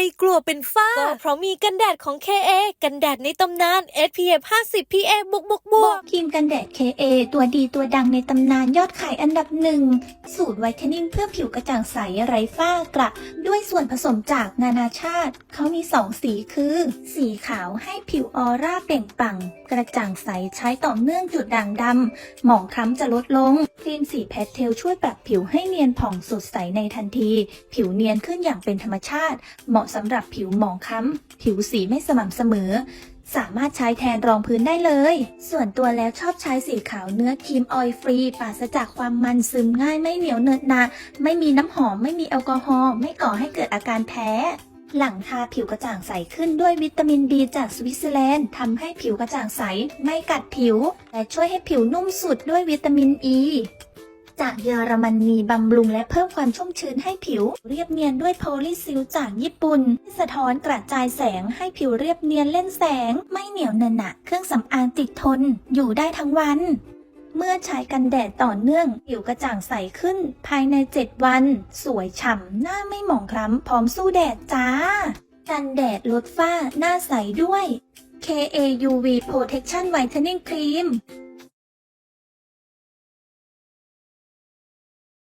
ไม่กลัวเป็นฝ้า ก็เพราะมีกันแดดของ KA กันแดดในตำนาน SPF 50 PA บวกบวกบวบอกกครีมกันแดด KA ตัวดีตัวดังในตำนานยอดขายอันดับหนึ่ง สูตรไวท์เทนนิ่งเพื่อผิวกระจ่างใสไร้ฝ้ากระด้วยส่วนผสมจากนานาชาติ เขามีสองสีคือ สีขาวให้ผิวออร่าเปล่งปลั่ง กระจ่างใสใช้ต่อเนื่องจุดด่างดำหมองคล้ำจะลดลงครีมสีแพสเทลช่วยปรับผิวให้เนียนผ่องสดใสในทันที ผิวเนียนขึ้นอย่างเป็นธรรมชาติ เหมาะสำหรับผิวหมองคล้ำ ผิวสีไม่สม่ำเสมอ สามารถใช้แทนรองพื้นได้เลย ส่วนตัวแล้วชอบใช้สีขาวเนื้อครีมออยฟรีปราศจากความมันซึมง่ายไม่เหนียวเนินหนาไม่มีน้ำหอมไม่มีแอลกอฮอล์ไม่ก่อให้เกิดอาการแพ้หลังทาผิวกระจ่างใสขึ้นด้วยวิตามินดีจากสวิตเซอร์แลนด์ทำให้ผิวกระจ่างใส ไม่กัดผิว และช่วยให้ผิวนุ่มสุดด้วยวิตามินอ e. ี จากเยอรมนีบำรุงและเพิ่มความชุ่มชื้นให้ผิว เรียบเนียนด้วยโพลีซิลจากญี่ปุ่นสะท้อนกระจายแสงให้ผิวเรียบเนียนเล่นแสง ไม่เหนียวเนอะหนะเครื่องสำอางติดทน อยู่ได้ทั้งวัน เมื่อใช้กันแดดต่อเนื่อง ผิวกระจ่างใสขึ้น ภายใน 7 วัน สวยฉ่ำหน้าไม่หมองคล้ำพร้อมสู้แดดจ้า กันแดดลดฝ้าหน้าใสด้วย KA UV Protection Whitening Cream